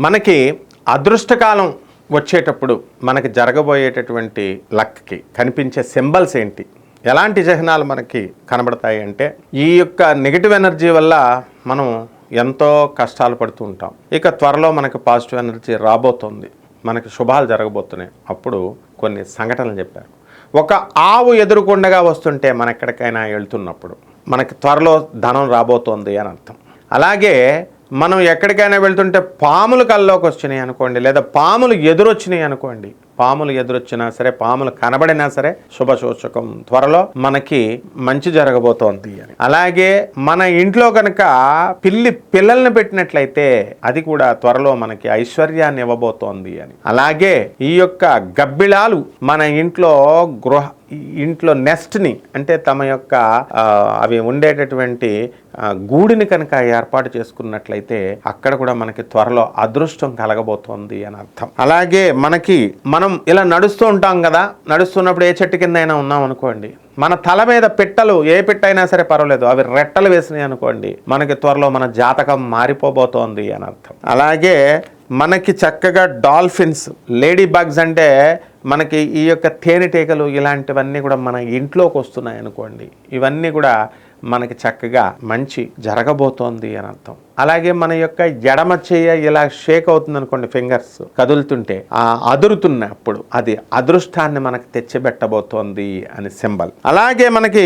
మనకి అదృష్టకాలం వచ్చేటప్పుడు మనకి జరగబోయేటటువంటి లక్కి కనిపించే సింబల్స్ ఏంటి? ఎలాంటి చిహ్నాలు మనకి కనబడతాయి అంటే ఈ యొక్క నెగిటివ్ ఎనర్జీ వల్ల మనం ఎంతో కష్టాలు పడుతూ ఉంటాం. ఇక త్వరలో మనకి పాజిటివ్ ఎనర్జీ రాబోతుంది. మనకి శుభాలు జరగబోతున్నాయి. అప్పుడు కొన్ని సంఘటనలు చెప్పారు. ఒక ఆవు ఎదురుకుండగా వస్తుంటే మన ఎక్కడికైనా వెళ్తున్నప్పుడు మనకి త్వరలో ధనం రాబోతోంది అని అర్థం. అలాగే మనం ఎక్కడికైనా వెళ్తుంటే పాములు కల్లోకి వచ్చినాయి అనుకోండి లేదా పాములు ఎదురొచ్చినాయి అనుకోండి పాములు ఎదురొచ్చినా సరే పాములు కనబడినా సరే శుభ సూచకం త్వరలో మనకి మంచి జరగబోతోంది అని. అలాగే మన ఇంట్లో కనుక పిల్లి పిల్లల్ని పెట్టినట్లయితే అది కూడా త్వరలో మనకి ఐశ్వర్యాన్ని ఇవ్వబోతోంది అని. అలాగే ఈ యొక్క గబ్బిళాలు మన ఇంట్లో గృహ ఇంట్లో నెస్ట్ని అంటే తమ యొక్క అవి ఉండేటటువంటి గూడిని కనుక ఏర్పాటు చేసుకున్నట్లయితే అక్కడ కూడా మనకి త్వరలో అదృష్టం కలగబోతోంది అని అర్థం. అలాగే మనకి మనం ఇలా నడుస్తూ ఉంటాం కదా నడుస్తున్నప్పుడు ఏ చెట్టు కింద అయినా ఉన్నాం అనుకోండి. మన తల మీద పిట్టలు ఏ పిట్ట అయినా సరే పర్వాలేదు అవి రెట్టలు వేసినాయి అనుకోండి మనకి త్వరలో మన జాతకం మారిపోబోతోంది అని అర్థం. అలాగే మనకి చక్కగా డాల్ఫిన్స్ లేడీ బగ్స్ అంటే మనకి ఈ యొక్క తేనెటీగలు ఇలాంటివన్నీ కూడా మన ఇంట్లోకి వస్తున్నాయి అనుకోండి. ఇవన్నీ కూడా మనకి చక్కగా మంచి జరగబోతోంది అని అర్థం. అలాగే మన యొక్క ఎడమ చేయ ఇలా షేక్ అవుతుంది అనుకోండి ఫింగర్స్ కదులుతుంటే ఆ అదురుతున్నప్పుడు అది అదృష్టాన్ని మనకు తెచ్చిపెట్టబోతోంది అని సింబల్. అలాగే మనకి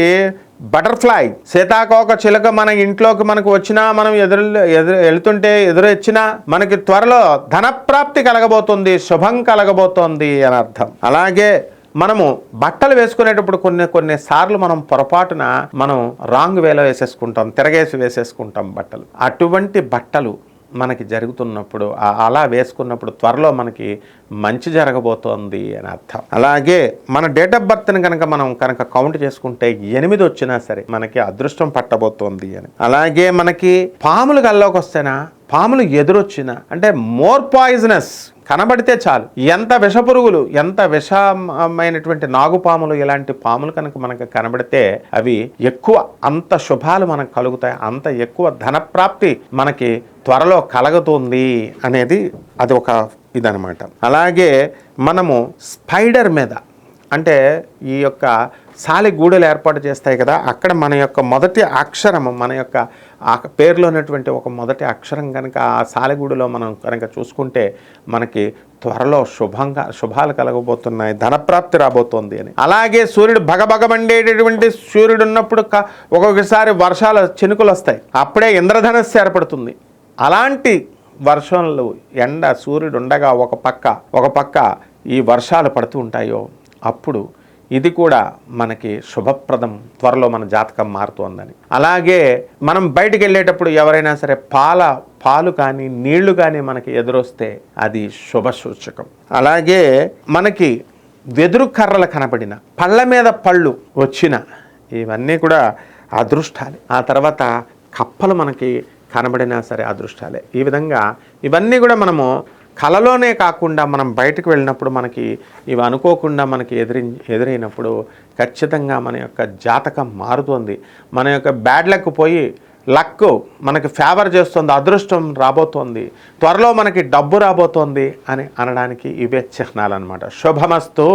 బటర్ఫ్లై సీతాకోక చిలుక మన ఇంట్లోకి మనకు వచ్చినా మనం ఎదురు ఎదురు వెళ్తుంటే ఎదురొచ్చినా మనకి త్వరలో ధనప్రాప్తి కలగబోతుంది శుభం కలగబోతోంది అని అర్థం. అలాగే మనము బట్టలు వేసుకునేటప్పుడు కొన్ని కొన్ని సార్లు మనం పొరపాటున మనం రాంగ్ వేలో వేసేసుకుంటాం తిరగేసి వేసేసుకుంటాం బట్టలు. అటువంటి బట్టలు మనకి జరుగుతున్నప్పుడు అలా వేసుకున్నప్పుడు త్వరలో మనకి మంచి జరగబోతోంది అని అర్థం. అలాగే మన డేట్ ఆఫ్ బర్త్ని కనుక మనం కనుక కౌంట్ చేసుకుంటే ఎనిమిది వచ్చినా సరే మనకి అదృష్టం పట్టబోతోంది అని. అలాగే మనకి పాములు గల్లోకి వస్తేనా పాములు ఎదురొచ్చినా అంటే మోర్ పాయిజనస్ కనబడితే చాలు. ఎంత విషపురుగులు ఎంత విషమైనటువంటి నాగుపాములు ఇలాంటి పాములు కనుక మనకు కనబడితే అవి ఎక్కువ అంత శుభాలు మనకు కలుగుతాయి. అంత ఎక్కువ ధనప్రాప్తి మనకి త్వరలో కలుగుతుంది అనేది అది ఒక ఇదనమాట అలాగే మనము స్పైడర్ మీద అంటే ఈ యొక్క శాలిగూడలు ఏర్పాటు చేస్తాయి కదా అక్కడ మన యొక్క మొదటి అక్షరము మన యొక్క ఆ పేరులో ఉన్నటువంటి ఒక మొదటి అక్షరం కనుక ఆ సాలెగూడులో మనం కనుక చూసుకుంటే మనకి త్వరలో శుభంగా శుభాలు కలగబోతున్నాయి ధనప్రాప్తి రాబోతోంది అని. అలాగే సూర్యుడు భగభగమండేటటువంటి సూర్యుడు ఉన్నప్పుడు ఒక్కొక్కసారి వర్షాలు చినుకులు వస్తాయి. అప్పుడే ఇంద్రధనస్సు ఏర్పడుతుంది. అలాంటి వర్షంలో ఎండ సూర్యుడు ఉండగా ఒక పక్క ఒక పక్క ఈ వర్షాలు పడుతూ ఉంటాయో అప్పుడు ఇది కూడా మనకి శుభప్రదం. త్వరలో మన జాతకం మారుతోందని. అలాగే మనం బయటికి వెళ్ళేటప్పుడు ఎవరైనా సరే పాల పాలు కానీ నీళ్ళు కానీ మనకి ఎదురొస్తే అది శుభ సూచకం అలాగే మనకి వెదురు కర్రలు కనబడిన పళ్ళ మీద పళ్ళు వచ్చిన ఇవన్నీ కూడా అదృష్టాలే. ఆ తర్వాత కప్పలు మనకి కనబడినా సరే అదృష్టాలే. ఈ విధంగా ఇవన్నీ కూడా మనము కలలోనే కాకుండా మనం బయటకు వెళ్ళినప్పుడు మనకి ఇవి అనుకోకుండా మనకి ఎదురి ఎదురైనప్పుడు ఖచ్చితంగా మన యొక్క జాతకం మారుతుంది. మన యొక్క బ్యాడ్ లక్ పోయి లక్ మనకి ఫేవర్ చేస్తుంది అదృష్టం రాబోతోంది త్వరలో మనకి డబ్బు రాబోతోంది అని అనడానికి ఇవే చిహ్నాలు అనమాట శుభమస్తూ.